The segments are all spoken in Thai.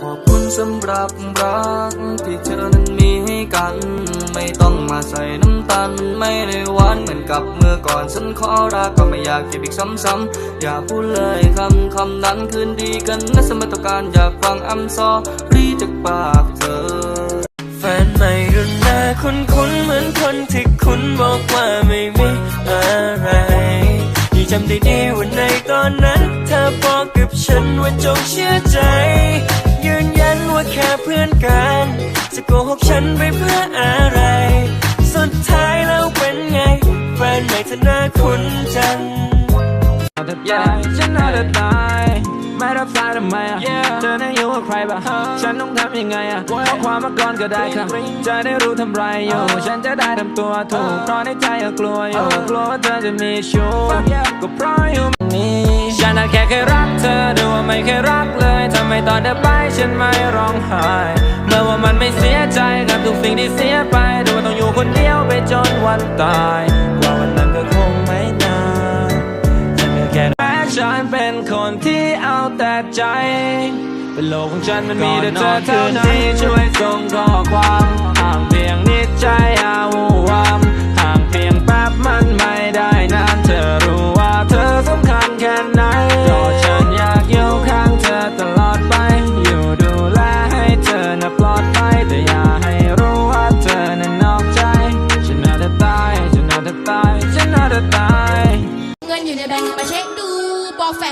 ขอบคุณสำหรับรักที่เธอนั้นมีให้กัน ไม่ต้องมาใส่น้ำตาลไม่ได้หวานเหมือนกับเมื่อก่อนฉันขอรักก็ไม่อยากเก็บอีกซ้ำๆอย่าพูดเลยคำคำนั้นคืนดีกันนะสมัยต้องการอยากฟังอัมซอรีจากปากเธอ แฟนใหม่รุ่นหน้าคุ้นคุ้นเหมือนคนที่คุณบอกว่าไม่มีอะไรยังจำได้ดีว่าในตอนนั้น เธอบอกกับฉันว่าจงเชื่อใจ ว่าแค่เพื่อนกัน จะโกหกฉันไปเพื่ออะไร สุดท้ายแล้วเป็นไง แฟนใหม่เธอหน้าคุ้นจังแทบตายฉันน่าจะตายไม่รับสายทำไมอะเธอนั้นอยู่กับใครบ้างฉันต้องทำยังไงอะข้อความมาก่อนก็ได้ครับ จะได้รู้ทำไรอยู่ ฉันจะได้ทำตัวถูกเพราะในใจก็กลัวอยู่ กลัวว่าเธอจะมีชู้ก็เพราะอยู่นี่ ฉันน่ะแค่เคยรักเธอดูว่าไม่เคยรักเลยทำไมตอนเธอไปฉันไม่ร้องไห้เมื่อว่ามันไม่เสียใจกับทุกสิ่งที่เสียไปดูว่าต้องอยู่คนเดียวไปจนวันตายกว่าวันนั้นก็คงไม่นานฉันก็แค่แม้ฉันเป็นคนที่เอาแต่ใจเป็นโลกของฉันมันมีแต่เธอเท่านั้นช่วยส่งข้อความห่างเพียงนิดใจอาวูวาม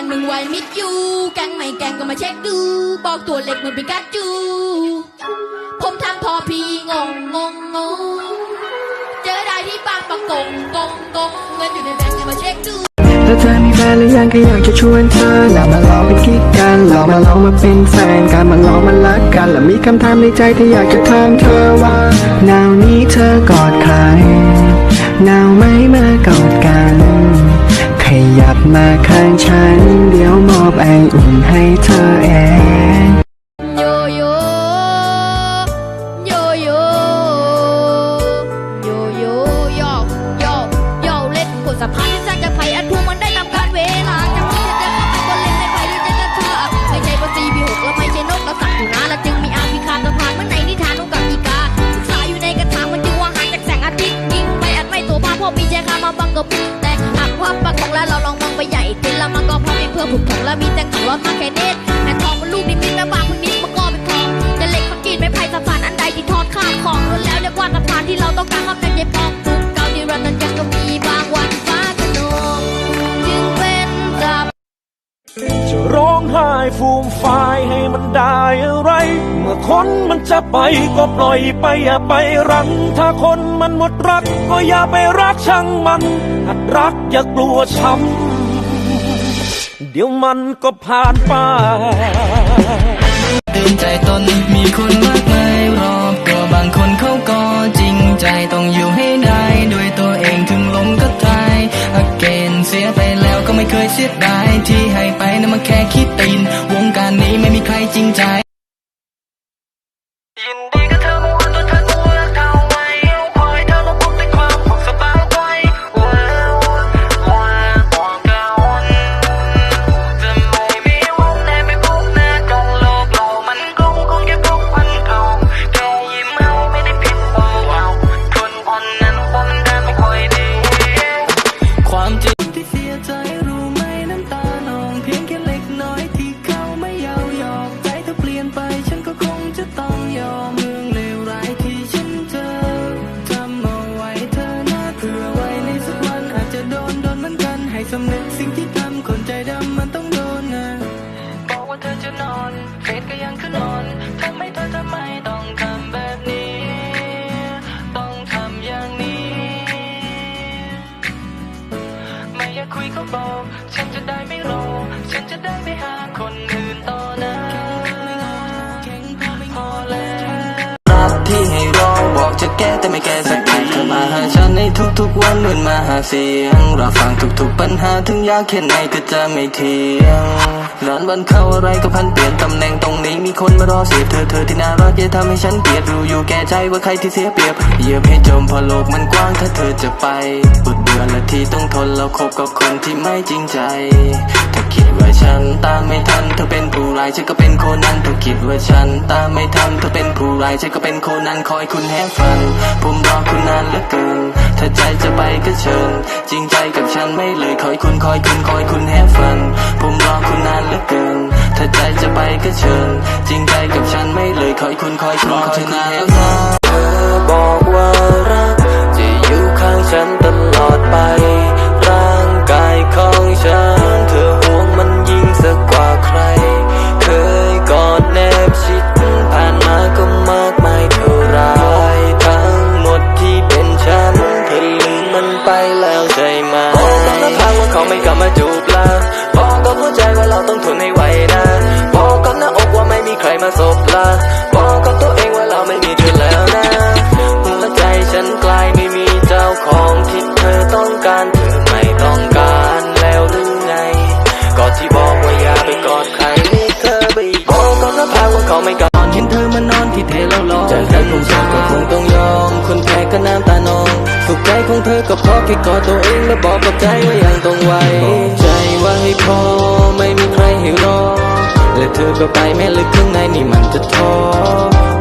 นมึงไว้มิดอยู่แกงไม่แกงก็มาเช็คดู บอกตัวเล็กมันเป็นกัดจู ผมทำพอพี่งงงงงงเจอได้ที่บางประกงกงกงเงินอยู่ในแบงก์มาเช็คดูถ้าเธอมีแฟนหรือยังก็อยากจะชวนเธอน่ามาลองเป็นกิ๊กกันลองมาลองมาเป็นแฟนกันมาลองมารักกัน และมีคำถามในใจที่อยากจะถามเธอว่านาวนี้เธอกอดใครนาวไหมเมื่อกอดกัน ยับมาข้างฉัน เดี๋ยวมอบไออุ่นให้เธอเองโยโยโยโยโยโยโยโยโยเล่นกดสะพานที่สร้างจากไผ่อันพวงมันได้นำการเวลาจากนี้ฉันจะเข้าไปบนเล่นในไผ่ด้วยใจกระชากไม่ใช่ปซีบีหกแล้วไม่ใช่นกแล้วสัตว์อยู่นะและจึงมีอาพิคาสะพานเหมื่อนในนิทานนกกับอีกาศึกษาอยู่ในกระถางมันจึงว่าห่างจากแสงอาทิตย์ยิงไปอัดไม่ตัวพาพ่อมีใจคามาบังกับำปากความปักของแล้วเราลองมองไปใหญ่เต็นละมันก็พร้อมีเพื่อผูกถงแล้วมีแต่ของร้อนมาแค่เน็ตแผ่นทองมันลูกนิมิตแม่บางคนนี้มันก็เป็นทองแต่เหล็กมากินไม่ไพ่สะพานอันใดที่ทอดข้ามของล้วนแล้วเรียกว่าสะพานที่เราต้องการคำจากใจปอง ไห้ฟูมฟายให้มันได้อะไร เมื่อคนมันจะไปก็ปล่อยไปอย่าไปรังถ้าคนมันหมดรักก็อย่าไปรักช่างมันหัดรักอย่ากลัวช้ำเดี๋ยวมันก็ผ่านไปตื่นใจตนมีคนมากมายรอบตัวบางคนเขาก็จริงใจต้องอยู่ให้ได้ ด้วยตัวเองถึงลงก็ตายอาเกนเสียไปแล้วก็ไม่เคยเสียดาย แค่คิดตีน ฉันจะได้ไม่รอ ฉันจะได้ไม่หาคนอื่นต่อนะพอแล้วรักที่ให้รอบอกจะแก้แต่ไม่แก้สัก ฉันในทุกๆวันเหมือนมาหาเสียงรับฟังทุกๆปัญหาถึงยากแค่ไหนก็จะไม่เทียงนานวันเข้าอะไรก็พันเปลี่ยนตำแหน่งตรงนี้มีคนมารอเสียเธอเธอที่น่ารักอย่าทำให้ฉันเกลียดรู้อยู่แก่ใจว่าใครที่เสียเปรียบเหยียบให้จมพอโลกมันกว้างถ้าเธอจะไปบุดเบื่อและที่ต้องทนแล้วคบกับคนที่ไม่จริงใจถ้าคิด ว่าฉันตามไม่ทันเธอเป็นผู้ร้ายฉันก็เป็นโคนันเธอคิดว่าฉันตามไม่ทันเธอเป็นผู้ร้ายฉันก็เป็นโคนันคอยคุณแห้ฟัน ผมรอคุณนานเหลือเกินถ้าใจจะไปก็เชิญ จริงใจกับฉันไม่เลยคอยคุณคอยคุณคอยคุณแห้ฟัน ผมรอคุณนานเหลือเกินถ้าใจจะไปก็เชิญ จริงใจกับฉันไม่เลยคอยคุณคอยคุณคอยคุณแห้ฟันเธอบอกว่ารักจะอยู่ข้างฉันตลอดไป แค่กอดตัวเองและบอกกับใจว่ายังต้องไหวใจว่าให้พอไม่มีใครให้รอ และเธอก็ไปแม้ลึกข้างในนี่มันจะท้อ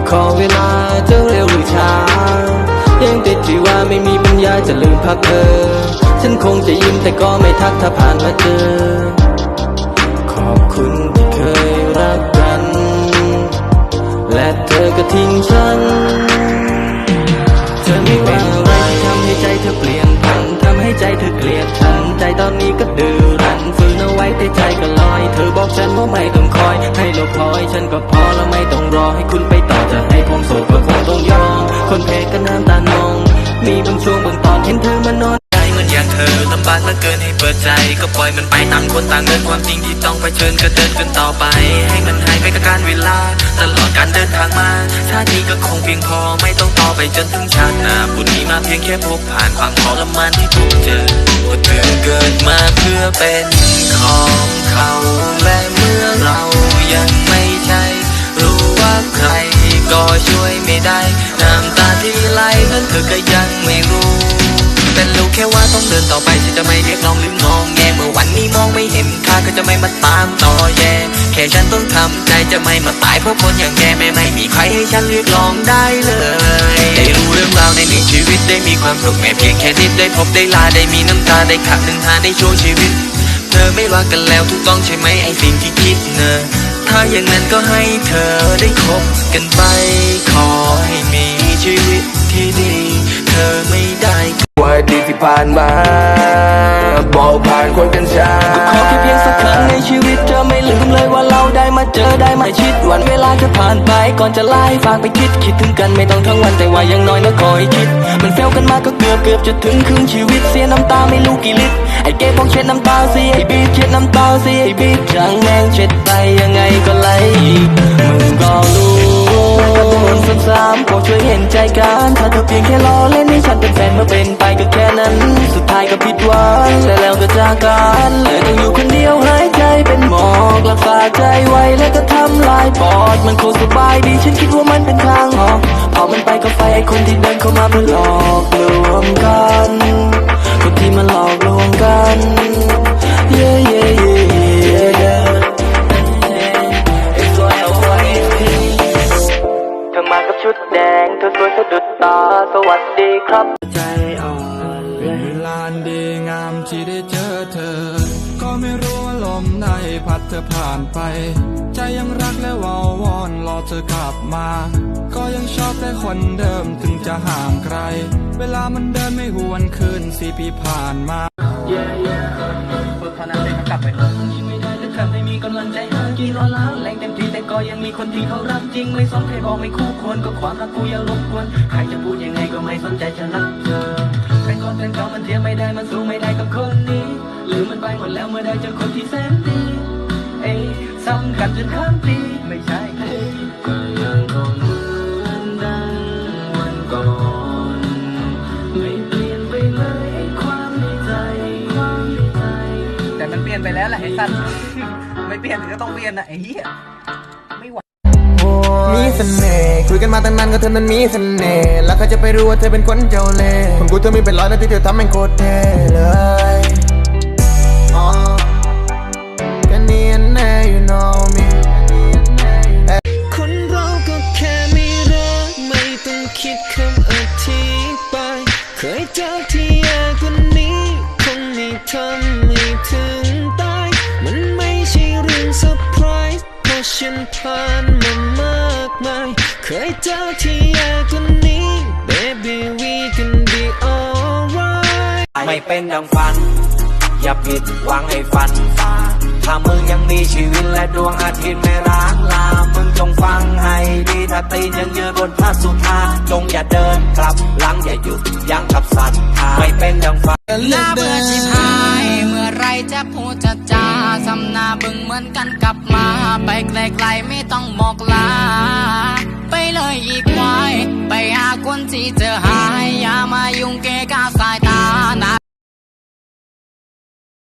ขอเวลาจะเร็วหรือช้า ยังติดที่ว่าไม่มีปัญญาจะลืมพักเธอ ฉันคงจะยิ้มแต่ก็ไม่ทักถ้าผ่านมาเจอ ขอบคุณที่เคยรักกัน และเธอก็ทิ้งฉัน นี้ก็ดื้อรั้นฝืนเอาไว้แต่ใจก็ลอย เธอบอกฉันว่าไม่ต้องคอย ให้ลบพลอยฉันก็พอแล้วไม่ต้องรอให้คุณไปต่อจะให้ผมโสดก็คงต้องยอม คนแพ้ก็น้ำตานอง มีบางช่วงบางตอนเห็นเธอมานอนำบากเหลือเกินให้เปิดใจ ก็ปล่อยมันไปต่างคนต่างเดินความจริงที่ต้องเผชิญก็เดินกันต่อไป ให้มันหายไปกับการเวลา ตลอดการเดินทางมาชาตินี้ก็คงเพียงพอไม่ต้องต่อไปจนถึงชาติหน้าบุญนี้มาเพียงแค่พบผ่านความทรมานที่พบเจอว่าเธอเกิดมาเพื่อเป็นของเขาและเมื่อเรายังไม่ใช่ รู้ว่าใครก็ช่วยไม่ได้น้ำตาที่ไหลนั้นเธอก็ยังไม่รู้ ค่ว่าต้องเดินต่อไปฉันจะไม่เรียกร้องหรืององแงเมื่อวันนี้มองไม่เห็นค่าก็จะไม่มาตามต่อแย่แค่ฉันต้องทำใจจะไม่มาตายเพราะคนอย่างแกไม่ไม่มีใครให้ฉันเรียกร้องได้เลยได้รู้เรื่องราวในหนึ่งชีวิตได้มีความสุขแม้เพียงแค่นิดได้พบได้ลาได้มีน้ำตาได้ขับหนึ่งหาได้ช่วงชีวิต เธอไม่รักกันแล้วถูกต้องใช่ไหมไอสิ่งที่คิดเนอะถ้าอย่างนั้นก็ให้เธอได้คบกันไปขอให้มีชีวิตที่ดี ว่าดีที่ผ่านมาบอกผ่านคนกันช้าขอแค่เพียงสักครั้งในชีวิตเธอไม่ลืมเลยว่าเราได้มาเจอได้มาชิดวันเวลาจะผ่านไปก่อนจะไล่ฝากไปคิดคิดถึงกันไม่ต้องทั้งวันแต่ว่ายังน้อยนะคอยคิด มันเฟลกันมาก็เกือบเกือบจะถึงครึ่งชีวิตเสียน้ำตาไม่รู้กี่ลิตรไอ้เก็บองเช็ดน้ำตาสิไอ้บีบเช็ดน้ำตาสิไอ้บีบช่างแม่งเช็ดไปยังไงก็ไหลอีกมึงก็รู้ก็เป็นคนซ้ำๆโปรดช่วยเห็นใจกันถ้าเธอเพียงแค่ล้อเล่นให้ฉันเป็นแฟนเมื่อเป็น นั้น สุดท้ายก็ผิดหวังและแล้วก็จากกันเลยต้องอยู่คนเดียวหายใจเป็นหมอกรักษาใจไว้แล้วก็ทำลายปอด มันคงสบายดีฉันคิดว่ามันเป็นทางออกพอมันไปก็ไฟไอ้คนที่เดินเข้ามาเพื่อหลอกลวงกัน คนที่มาหลอกลวงกัน yeah yeah yeah yeah It's what I want เธอมากับชุดแดง เธอสวยสะดุดตา สวัสดีครับ อนเวลาดีงามที่ได้เจอเธอ ก็ไม่รู้ว่าลมในพัดเธอผ่านไป ใจยังรักและวาววอนรอเธอกลับมา ก็ยังชอบแต่คนเดิมถึงจะห่างไกล เวลามันเดินไม่หวนคืนสี่ปีผ่านมาฝึกเท่านั้นเลยกลับไปไม่ได้จะทำให้มีกำลังใจหากินร้อนล้าแรงเต็มที่แต่ก็ยังมีคนที่เขารักจริง ไม่สนใครบอกไม่คู่ควรก็ความรักกูยังรบกวน ใครจะพูดยังไงก็ไม่สนใจฉันรักเธอ เป็นคนเป็นเขามันเทียมไม่ได้มันสู้ไม่ได้กับคนนี้หรือมันไปหมดแล้วเมื่อได้เจอคนที่แสนดีเอ้ยซ้ำกันจนข้ามปีไม่ใช่ก็ยังคงเหมือนดังวันก่อนไม่เปลี่ยนไปเลยความในใจความในใจแต่มันเปลี่ยนไปแล้วแหละไอ้สัตว์ไม่เปลี่ยนก็ต้องเปลี่ยนนะไอ้เหี้ย สน่คุยกันมาตั้งนานก็เธอนั้นมีเสน่ห์แล้วเขาจะไปรู้ว่าเธอเป็นคนเจ้าเล่ห์คนกูเธอมีเป็นร้อยนะที่เธอทำให้โคตรเท่เลยอ๋อก็ you know me คนเราก็แค่ม่รักไม่ต้องคิดคำอธิบายเคยเจอที่ยากกว่านี้คงไม่ทำให้ถึงตายมันไม่ใช่เรื่องเซอร์ไพรส์เพราะฉันผ่านมันาย เคยเจอที่แย่กว่านี้ Baby we can be alright ไม่เป็นดังฝัน อย่าผิดหวังให้ฝันฟ้าถ้ามึงยังมีชีวิตและดวงอาทิตย์ไม่ร้างลา มึงจงฟังให้ดีถ้าตีนยังยืนบนพระสุธาจงอย่าเดินกลับหลังอย่าหยุดยั้งกับสัตว์ไม่เป็นดังฝันหน้าเบื่อชิบหายเมื่อไร จะพูดจะจาสำนาบึงเหมือนกันกลับมา ไปไกลๆไม่ต้องบอกลา ไปเลยอีกวายไปหาคนที่เจอหาย อย่ามายุ่งเกะกาสายตา